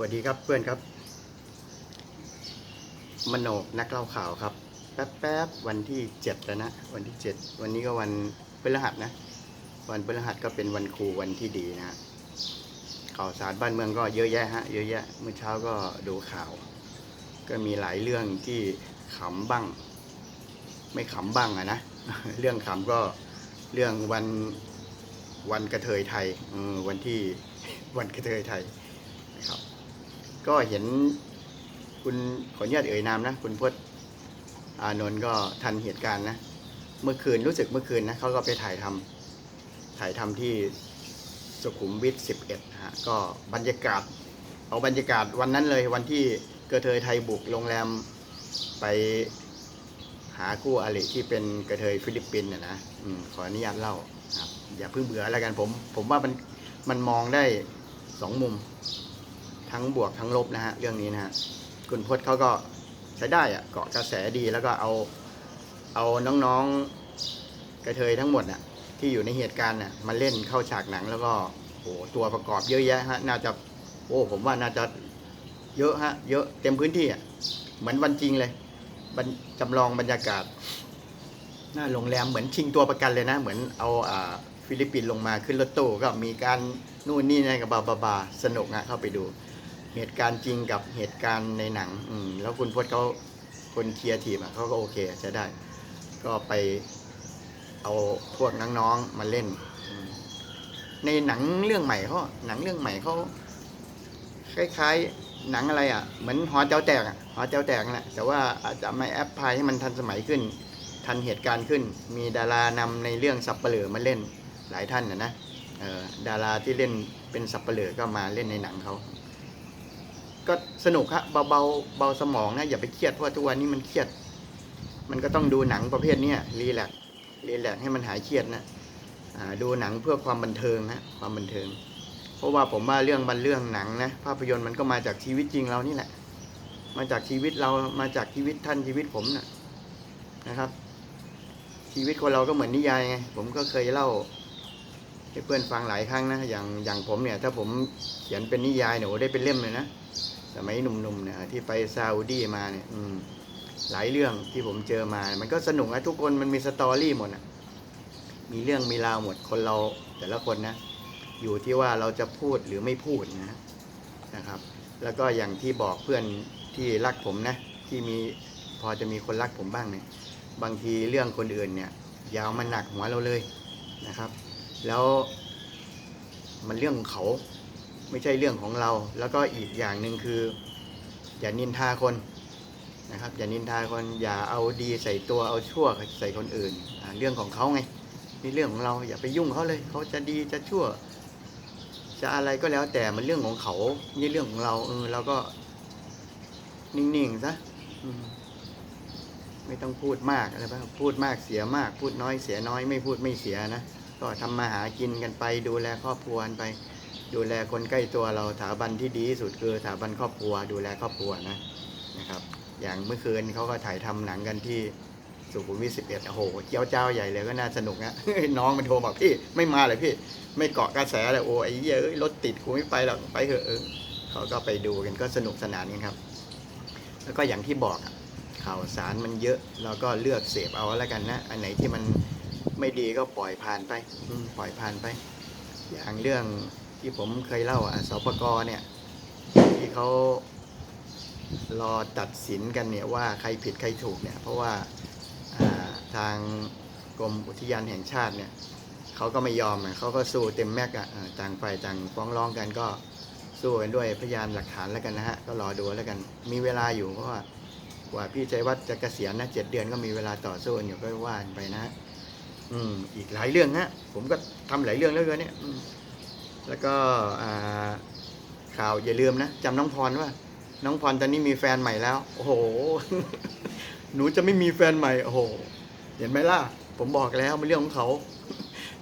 วัสดีครับเพื่อนครับ มโนกนักเล่าข่าวครับ แป๊บๆวันที่เจ็ดแล้วนะวันที่เจ็ดวันนี้ก็วันพฤหัสนะ วันพฤหัสก็เป็นวันครูวันที่ดีนะข่าวสารบ้านเมืองก็เยอะแยะฮะเยอะแยะเมื่อเช้าก็ดูข่าว ก็มีหลายเรื่องที่ขำบ้าง ไม่ขำบ้างอะนะเรื่องขำก็เรื่องวันวันกระเทยไทยวันที่วันกระเทยไทยนะครับ ก็เห็นคุณขออนุญาตเอ่ยนามนะ คุณพจน์อานนท์ก็ทันเหตุการณ์นะ เมื่อคืนรู้สึกเมื่อคืนนะเขาก็ไปถ่ายทำถ่ายทำที่สุขุมวิท 11 ฮะ ก็บรรยากาศ เอาบรรยากาศวันนั้นเลยวันที่กระเทยไทยบุกโรงแรมไปหาคู่อริที่เป็นกระเทยฟิลิปปินส์นะนะอขออนุญาตเล่าครับอย่าเพิ่งเบื่อแล้วกันผม ผมว่ามันมันมองได้สองมุม ทั้งบวกทั้งลบนะฮะเรื่องนี้นะฮะคุณพจน์เขาก็ใช้ได้อะเกาะกระแสดีแล้วก็เอาเอาน้องๆกระเทยทั้งหมดน่ะที่อยู่ในเหตุการณ์น่ะมาเล่นเข้าฉากหนังแล้วก็โอ้โหตัวประกอบเยอะแยะฮะน่าจะโอ้ผมว่าน่าจะเยอะฮะเยอะเต็มพื้นที่อะเหมือนวันจริงเลยบรจำลองบรรยากาศหน้าโรงแรมเหมือนชิงตัวประกันเลยนะ เหมือนเอาอ่าฟิลิปปินส์ลงมาขึ้นรถตู้ก็มีการนู่นนี่นั่นกับบาบาบาสนุกนะเข้าไปดู เหตุการณ์จริงกับเหตุการณ์ในหนัง อืมแล้วคุณพจน์เขาคนเคลียร์ทีมอะเขาก็โอเคใช้ได้ ก็ไปเอาพวกน้องๆมาเล่น ในหนังเรื่องใหม่เขาหนังเรื่องใหม่เขาคล้ายๆหนังอะไรอะ เหมือนหอเจ้าแตกอะหอเจ้าแตกนั่นแหละแต่ว่าอาจจะไม่แอปพลายให้มันทันสมัยขึ้น ทันเหตุการณ์ขึ้น มีดารานำในเรื่องสับเปลือมาเล่นหลายท่านนะนะดาราที่เล่นเป็นสับเปลือก็มาเล่นในหนังเขา ก็สนุกฮะเบาเบาเบาสมองนะอย่าไปเครียดเพราะทุกวันนี้มันเครียด มันก็ต้องดูหนังประเภทเนี้ยรีแลกรีแลกให้มันหายเครียดนะอ่าดูหนังเพื่อความบันเทิงนะความบันเทิง เพราะว่าผมว่าเรื่องบันเรื่องหนังนะภาพยนตร์มันก็มาจากชีวิตจริงเรานี่แหละ มาจากชีวิตเรามาจากชีวิตท่านชีวิตผมนะนะครับ ชีวิตคนเราก็เหมือนนิยายไงผมก็เคยเล่าให้เพื่อนฟังหลายครั้งนะอย่างอย่างผมเนี่ย ถ้าผมเขียนเป็นนิยายเนี่ยโอ้ได้เป็นเล่มเลยนะ สมัยหนุ่มๆเนี่ยที่ไปซาอุดีมาเนี่ยอืมหลายเรื่องที่ผมเจอมา มันก็สนุกนะทุกคนมันมีสตอรี่หมดอะมีเรื่องมีราวหมดคนเราแต่ละคนนะ อยู่ที่ว่าเราจะพูดหรือไม่พูดนะนะครับ แล้วก็อย่างที่บอกเพื่อนที่รักผมนะ ที่มีพอจะมีคนรักผมบ้างเนี่ย บางทีเรื่องคนอื่นเนี่ยยาวมันหนักหัวเราเลยนะครับ แล้วมันเรื่องของเขา ไม่ใช่เรื่องของเรา แล้วก็อีกอย่างหนึ่งคือ อย่านินทาคนนะครับ อย่านินทาคนอย่าเอาดีใส่ตัวเอาชั่วใส่คนอื่น เรื่องของเขาไงนี่เรื่องของเราอย่าไปยุ่งเขาเลยเขาจะดีจะชั่ว จะอะไรก็แล้วแต่มันเรื่องของเขานี่เรื่องของเราเออเราก็นิ่งๆซะไม่ต้องพูดมากอะไรบ้างพูดมากเสียมาก พูดน้อยเสียน้อยไม่พูดไม่เสียนะก็ทำมาหากินกันไปดูแลครอบครัวกันไป ดูแลคนใกล้ตัวเราสถาบันที่ดีที่สุดคือสถาบันครอบครัว ดูแลครอบครัวนะนะครับ อย่างเมื่อคืนเขาก็ถ่ายทำหนังกันที่สุขุมวิทสิบเอ็ดโอ้โหเจ้าเจ้าใหญ่เลยก็น่าสนุกนะน้องมันโทรบอกพี่ไม่มาเลยพี่ ไม่เกาะกระแสเลยโอ้ไอ้เยอ้ยรถติดกูไม่ไปหรอกไปเถอะเออเขาก็ไปดูกันก็สนุกสนานกันครับ แล้วก็อย่างที่บอกข่าวสารมันเยอะเราก็เลือกเสพเอาแล้วกันนะ อันไหนที่มันไม่ดีก็ปล่อยผ่านไปปล่อยผ่านไป อย่างเรื่อง ที่ผมเคยเล่าอะสปกเนี่ย ที่เขารอตัดสินกันเนี่ยว่าใครผิดใครถูกเนี่ย เพราะว่าาทางกรมอุทยานแห่งชาติเนี่ยเขาก็ไม่ยอมเขาก็สู้เต็มแม็กอะอ่าต่างฝ่ายต่างฟ้องร้องกันก็สู้กันด้วยพยานหลักฐานแล้วกันนะฮะก็รอดูแล้วกัน มีเวลาอยู่เพราะว่ากว่าพี่ใจวัฒน์จะเกษียณนะเจ็ดเดือนก็มีเวลาต่อสู้กันอยู่ก็ว่านไปนะ อืมอีกหลายเรื่องฮะผมก็ทำหลายเรื่องแล้วเกินเนี่ย แล้วก็ข่าวอย่าลืมนะจำน้องพรว่า น้องพรตอนนี้มีแฟนใหม่แล้ว โอ้โห หนูจะไม่มีแฟนใหม่ โอ้โห เห็นไหมล่ะ ผมบอกแล้วไมันเรื่องของเขา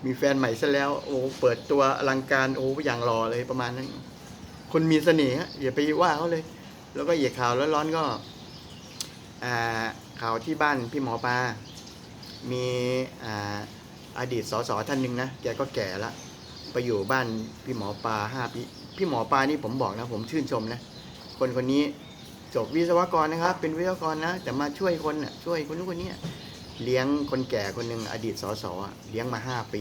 มีแฟนใหม่ซะแล้ว โอ้เปิดตัวอลังการโอ้อย่างรอเลยประมาณนั้น คนมีเสน่ห์ฮะอย่าไปว่าเขาเลย แล้วก็อีกข่าวร้อนๆก็ข่าวที่บ้านพี่หมอปลามีอ่าอดีตสสท่านหนึ่งนะแกก็แก่แล้ว ไปอยู่บ้านพี่หมอปลาห้าปีพี่หมอปลานี่ผมบอกนะ ผมชื่นชมนะ คนคนนี้จบวิศวกรนะครับ เป็นวิศวกรนะ แต่มาช่วยคนน่ะช่วยคนนู้นคนนี้เลี้ยงคนแก่คนหนึ่งอดีตสสอเลี้ยงมาห้าปี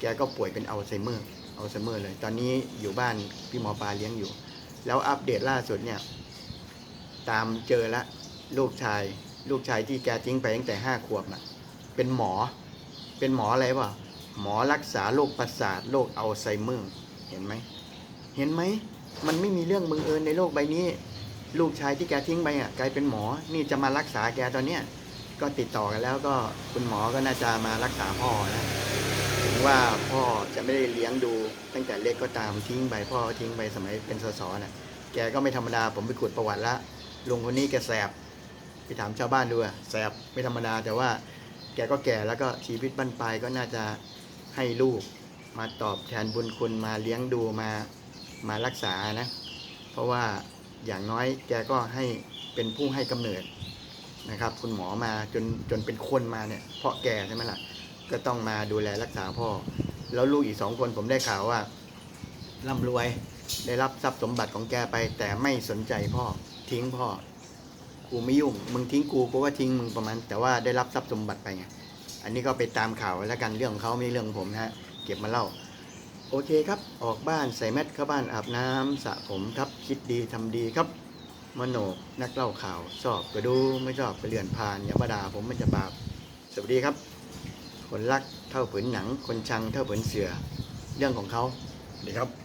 แกก็ป่วยเป็นอัลไซเมอร์อัลไซเมอร์เลย ตอนนี้อยู่บ้านพี่หมอปลาเลี้ยงอยู่ แล้วอัปเดตล่าสุดเนี่ย ตามเจอละลูกชาย ลูกชายที่แกทิ้งไปตั้งแต่ห้าขวบน่ะ เป็นหมอ เป็นหมออะไรวะ หมอรักษาโรคประสาทโรคอัลไซเมอร์ เห็นไหม เห็นไหม มันไม่มีเรื่องบังเอิญในโลกใบนี้ ลูกชายที่แกทิ้งไปอะกลายเป็นหมอ นี่จะมารักษาแกตอนเนี้ย ก็ติดต่อกันแล้วก็คุณหมอก็น่าจะมารักษาพ่อนะ ถึงว่าพ่อจะไม่ได้เลี้ยงดู ตั้งแต่เล็กก็ตามทิ้งไปพ่อทิ้งไปสมัยเป็นสสน่ะ แกก็ไม่ธรรมดาผมไปขุดประวัติละลุงคนนี้แกแสบไปถามชาวบ้านดูอะแสบไม่ธรรมดาแต่ว่าแกก็แก่แล้วก็ชีวิตบั้นปลายก็น่าจะ ให้ลูกมาตอบแทนบุญคุณมาเลี้ยงดูมามารักษานะ เพราะว่าอย่างน้อยแกก็ให้เป็นผู้ให้กำเนิดนะครับ คุณหมอมาจนจนเป็นคนมาเนี่ยเพราะแกใช่ไหมล่ะ ก็ต้องมาดูแลรักษาพ่อ แล้วลูกอีกสองคนผมได้ข่าวว่าร่ำรวยได้รับทรัพย์สมบัติของแกไป แต่ไม่สนใจพ่อทิ้งพ่อกูไม่ยุ่งมึงทิ้งกูกูก็ทิ้งมึงประมาณ แต่ว่าได้รับทรัพย์สมบัติไปไง อันนี้ก็ไปตามข่าวแล้วกันเรื่องของเขาไม่เรื่องผมนะฮะเก็บมาเล่า โอเคครับ ออกบ้านใส่แมสเข้าบ้านอาบน้ำสระผมครับ คิดดีทำดีครับ มโนนักเล่าข่าวชอบก็ดูไม่ชอบก็เลื่อนผ่านอย่ามาด่าผมมันจะบาปสวัสดีครับ คนรักเท่าผืนหนัง คนชังเท่าผืนเสือ เรื่องของเขาดีครับ